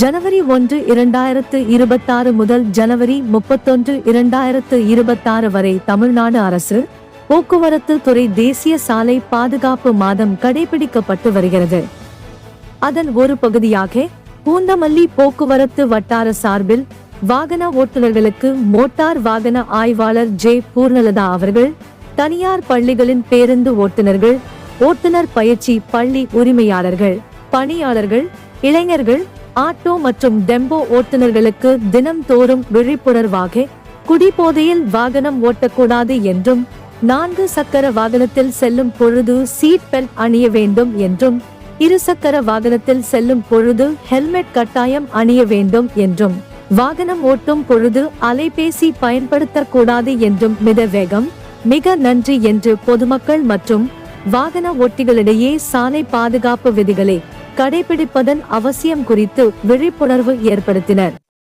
ஜனவரி ஒன்று இரண்டாயிரத்து இருபத்தாறு முதல் ஜனவரி முப்பத்தொன்று இரண்டாயிரத்து இருபத்தாறு வரை தமிழ்நாடு அரசு போக்குவரத்து துறை தேசிய சாலை பாதுகாப்பு மாதம் கடைபிடிக்கப்பட்டு வருகிறது. அதன் ஒரு பகுதியாக பூந்தமல்லி போக்குவரத்து வட்டார சார்பில் வாகன ஓட்டுநர்களுக்கு மோட்டார் வாகன ஆய்வாளர் ஜே. பூர்ணலதா அவர்கள் தனியார் பள்ளிகளின் பேருந்து ஓட்டுநர்கள் ஓட்டுநர் பயிற்சி பள்ளி உரிமையாளர்கள் பணியாளர்கள் இளைஞர்கள் ஆட்டோ மற்றும் டெம்போ ஓட்டுநர்களுக்கு தினம்தோறும் விழிப்புணர்வாக குடிபோதையில் வாகனம் ஓட்டக்கூடாது என்றும் நான்கு சக்கர வாகனத்தில் செல்லும் பொழுது சீட் பெல்ட் அணிய வேண்டும் என்றும் இருசக்கர வாகனத்தில் செல்லும் பொழுது ஹெல்மெட் கட்டாயம் அணிய வேண்டும் என்றும் வாகனம் ஓட்டும் பொழுது அலைபேசி பயன்படுத்தக்கூடாது என்றும் மித வேகம் மிக நன்றி என்று பொதுமக்கள் மற்றும் வாகன ஓட்டிகளிடையே சாலை பாதுகாப்பு விதிகளை கடைபிடிப்பதன் அவசியம் குறித்து விழிப்புணர்வு ஏற்படுத்தினர்.